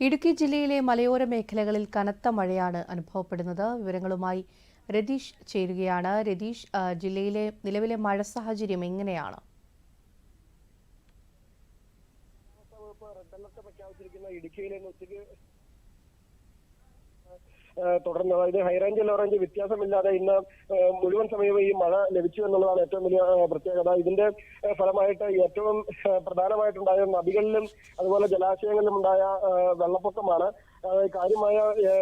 ഇടുക്കി ജില്ലയിലെ മലയോര മേഖലകളിൽ കനത്ത മഴയാണ് അനുഭവപ്പെടുന്നത്. വിവരങ്ങളുമായി രതീഷ് ചേരുകയാണ്. രതീഷ് ജില്ലയിലെ നിലവിലെ മഴ സാഹചര്യം എങ്ങനെയാണ്? ഇടുക്കിയിലെ തുടർന്ന്. അതായത് ഹൈറേഞ്ച് ലോ റേഞ്ച് വ്യത്യാസമില്ലാതെ ഇന്ന് മുഴുവൻ സമയവും ഈ മഴ ലഭിച്ചു എന്നുള്ളതാണ് ഏറ്റവും വലിയ പ്രത്യേകത. ഇതിന്റെ ഫലമായിട്ട് ഏറ്റവും പ്രധാനമായിട്ടുണ്ടായ നദികളിലും അതുപോലെ ജലാശയങ്ങളിലും ഉണ്ടായ വെള്ളപ്പൊക്കമാണ്. കാര്യമായ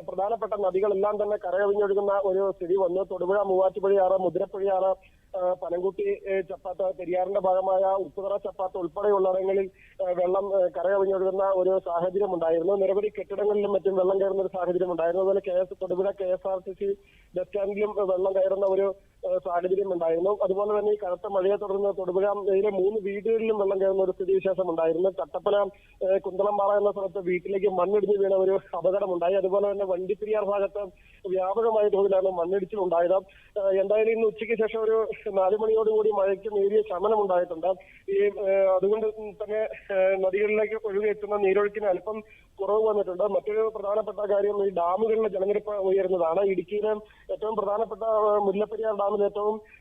പ്രധാനപ്പെട്ട നദികളെല്ലാം തന്നെ കരകവിഞ്ഞൊഴുകുന്ന ഒരു സ്ഥിതി വന്നു. തൊടുപുഴ മൂവാറ്റുപുഴയാറ് മുതിരപ്പുഴയാറ് പനംകുട്ടി ചപ്പാത്ത പെരിയാറിന്റെ ഭാഗമായ ഉപ്പുതറ ചപ്പാത്ത് ഉൾപ്പെടെയുള്ളിടങ്ങളിൽ വെള്ളം കരകവിഞ്ഞൊഴുകുന്ന ഒരു സാഹചര്യം ഉണ്ടായിരുന്നു നിരവധി കെട്ടിടങ്ങളിലും മറ്റും വെള്ളം കയറുന്ന ഒരു സാഹചര്യം ഉണ്ടായിരുന്നു അതുപോലെ K S Thodupuzha K S R T C bus സ്റ്റാൻഡിലും വെള്ളം കയറുന്ന ഒരു സാഹചര്യം ഉണ്ടായിരുന്നു. അതുപോലെ തന്നെ ഈ കനത്ത മഴയെ തുടർന്ന് തൊടുപുഴയിലെ മൂന്ന് വീടുകളിലും വെള്ളം കയറുന്ന ഒരു സ്ഥിതിവിശേഷം ഉണ്ടായിരുന്നു കട്ടപ്പന കുന്തളംപാറ എന്ന സ്ഥലത്ത് വീട്ടിലേക്ക് മണ്ണിടിഞ്ഞ് വീണ ഒരു അപകടമുണ്ടായി. അതുപോലെ തന്നെ വണ്ടിപ്പെരിയാർ ഭാഗത്ത് വ്യാപകമായ തോതിലാണ് മണ്ണിടിച്ചിലുണ്ടായത് എന്തായാലും ഇന്ന് ഉച്ചയ്ക്ക് ശേഷം ഒരു നാലുമണിയോടുകൂടി മഴയ്ക്ക് നേരിയ ശമനം ഉണ്ടായിട്ടുണ്ട്. ഈ അതുകൊണ്ട് തന്നെ നദികളിലേക്ക് ഒഴുകി എത്തുന്ന നീരൊഴുക്കിന് അല്പം കുറവ് വന്നിട്ടുണ്ട്. മറ്റൊരു പ്രധാനപ്പെട്ട കാര്യം ഈ ഡാമുകളിലെ ജലനിരപ്പ് ഉയരുന്നതാണ്. ഇടുക്കിയിലെ ഏറ്റവും പ്രധാനപ്പെട്ട മുല്ലപ്പെരിയാർ ഏറ്റവും ഏഹ്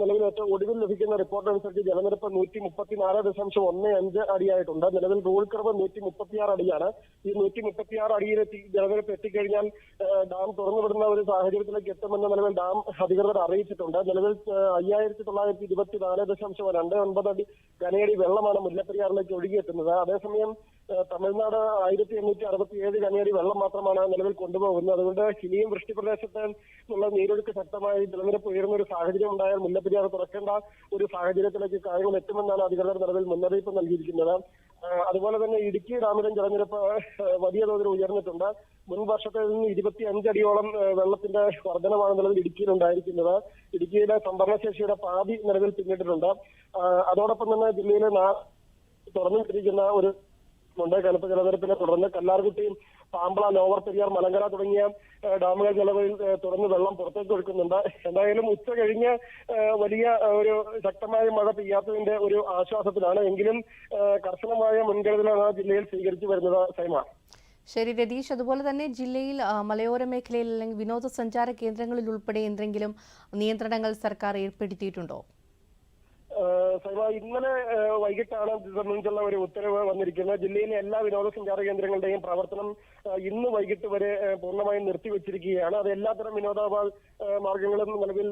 നിലവിൽ ഏറ്റവും ഒടുവിൽ ലഭിക്കുന്ന റിപ്പോർട്ട് അനുസരിച്ച് ജലനിരപ്പ് നൂറ്റി മുപ്പത്തിനാല് ദശാംശം ഒന്ന് അഞ്ച് അടിയായിട്ടുണ്ട്. നിലവിൽ റൂൾ കർവ് നൂറ്റി മുപ്പത്തിയാറ് അടിയാണ്. ഈ നൂറ്റി മുപ്പത്തിയാറ് അടിയിലെത്തി ജലനിരപ്പ് എത്തിക്കഴിഞ്ഞാൽ ഡാം തുറന്നുവിടുന്ന ഒരു സാഹചര്യത്തിലേക്ക് എത്തുമെന്ന് നിലവിൽ ഡാം അധികൃതർ അറിയിച്ചിട്ടുണ്ട്. നിലവിൽ അയ്യായിരത്തി തൊള്ളായിരത്തി ഇരുപത്തിനാല് ദശാംശം രണ്ട് ഒൻപത് അടി കനയടി വെള്ളമാണ് മുല്ലപ്പെരിയാറിലേക്ക് ഒഴുകിയെത്തുന്നത്. അതേസമയം തമിഴ്നാട് ആയിരത്തി എണ്ണൂറ്റി അറുപത്തി ഏഴ് ഘനയടി വെള്ളം മാത്രമാണ് നിലവിൽ കൊണ്ടുപോകുന്നത്. അതുകൊണ്ട് ഇനിയും വൃഷ്ടി പ്രദേശത്ത് ഉള്ള നീരൊഴുക്ക് ശക്തമായി ജലനിരപ്പ് ഉയർന്ന ഒരു സാഹചര്യം ഉണ്ടായാൽ മുല്ലപ്പെരിയാർ തുറക്കേണ്ട ഒരു സാഹചര്യത്തിലേക്ക് കാര്യങ്ങൾ എത്തുമെന്നാണ് അധികൃതർ നിലവിൽ മുന്നറിയിപ്പ് നൽകിയിരിക്കുന്നത്. അതുപോലെ തന്നെ ഇടുക്കി ഡാമിലും ജലനിരപ്പ് വലിയ തോതിൽ ഉയർന്നിട്ടുണ്ട്. മുൻ വർഷത്തിൽ നിന്ന് ഇരുപത്തി അഞ്ചടിയോളം വെള്ളത്തിന്റെ വർധനമാണ് നിലവിൽ ഇടുക്കിയിൽ ഉണ്ടായിരിക്കുന്നത്. ഇടുക്കിയിലെ സംഭരണശേഷിയുടെ പാതി നിലവിൽ പിന്നിട്ടിട്ടുണ്ട്. അതോടൊപ്പം തന്നെ ജില്ലയിലെ നാ തുറന്നുവിട്ടിരിക്കുന്ന ഒരു ഉണ്ട്. കനത്ത ജലനിരപ്പിനെ തുടർന്ന് കല്ലാർകുട്ടിയും പാമ്പള ലോവർ പെരിയാർ മലങ്കര തുടങ്ങിയ ഡാമുകൾ നിലവിൽ തുറന്ന് വെള്ളം പുറത്തേക്ക് ഒഴുക്കുന്നുണ്ട്. എന്തായാലും ഉച്ച കഴിഞ്ഞ് വലിയ ഒരു ശക്തമായ മഴ പെയ്യാത്തതിന്റെ ഒരു ആശ്വാസത്തിലാണ്. എങ്കിലും കർശനമായ മുൻകരുതലാണ് ജില്ലയിൽ സ്വീകരിച്ചു വരുന്നത് സൈമ. ശരി രതീഷ്. അതുപോലെ തന്നെ ജില്ലയിൽ മലയോര മേഖലയിൽ അല്ലെങ്കിൽ വിനോദസഞ്ചാര കേന്ദ്രങ്ങളിൽ ഉൾപ്പെടെ എന്തെങ്കിലും നിയന്ത്രണങ്ങൾ സർക്കാർ ഏർപ്പെടുത്തിയിട്ടുണ്ടോ? സൈമ ഇന്നലെ വൈകിട്ടാണ് ഇത് സംബന്ധിച്ചുള്ള ഒരു ഉത്തരവ് വന്നിരിക്കുന്നത്. ജില്ലയിലെ എല്ലാ വിനോദസഞ്ചാര കേന്ദ്രങ്ങളുടെയും പ്രവർത്തനം ഇന്ന് വൈകിട്ട് വരെ പൂർണമായും നിർത്തിവെച്ചിരിക്കുകയാണ്. അത് എല്ലാത്തരം വിനോദ മാർഗങ്ങളും നിലവിൽ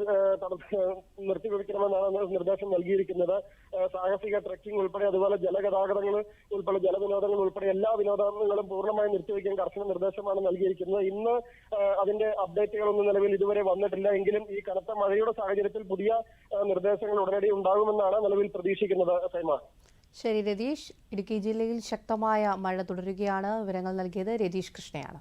നിർത്തിവെക്കണമെന്നാണ് നിർദ്ദേശം നൽകിയിരിക്കുന്നത്. സാഹസിക ട്രക്കിംഗ് ഉൾപ്പെടെ അതുപോലെ ജലഗതാഗതങ്ങൾ ഉൾപ്പെടെ ജലവിനോദങ്ങൾ ഉൾപ്പെടെ എല്ലാ വിനോദങ്ങളും പൂർണമായും നിർത്തിവെക്കാൻ കർശന നിർദ്ദേശമാണ് നൽകിയിരിക്കുന്നത്. ഇന്ന് അതിന്റെ അപ്ഡേറ്റുകളൊന്നും നിലവിൽ ഇതുവരെ വന്നിട്ടില്ല. എങ്കിലും ഈ കനത്ത മഴയുടെ സാഹചര്യത്തിൽ പുതിയ നിർദ്ദേശങ്ങൾ ഉടനടി ഉണ്ടാകുമെന്നാണ് നിലവിൽ പ്രതീക്ഷിക്കുന്നത് സൈമ. ശരി രതീഷ്. ഇടുക്കി ജില്ലയിൽ ശക്തമായ മഴ തുടരുകയാണ്. വിവരങ്ങൾ നൽകിയത് രതീഷ് കൃഷ്ണയാണ്.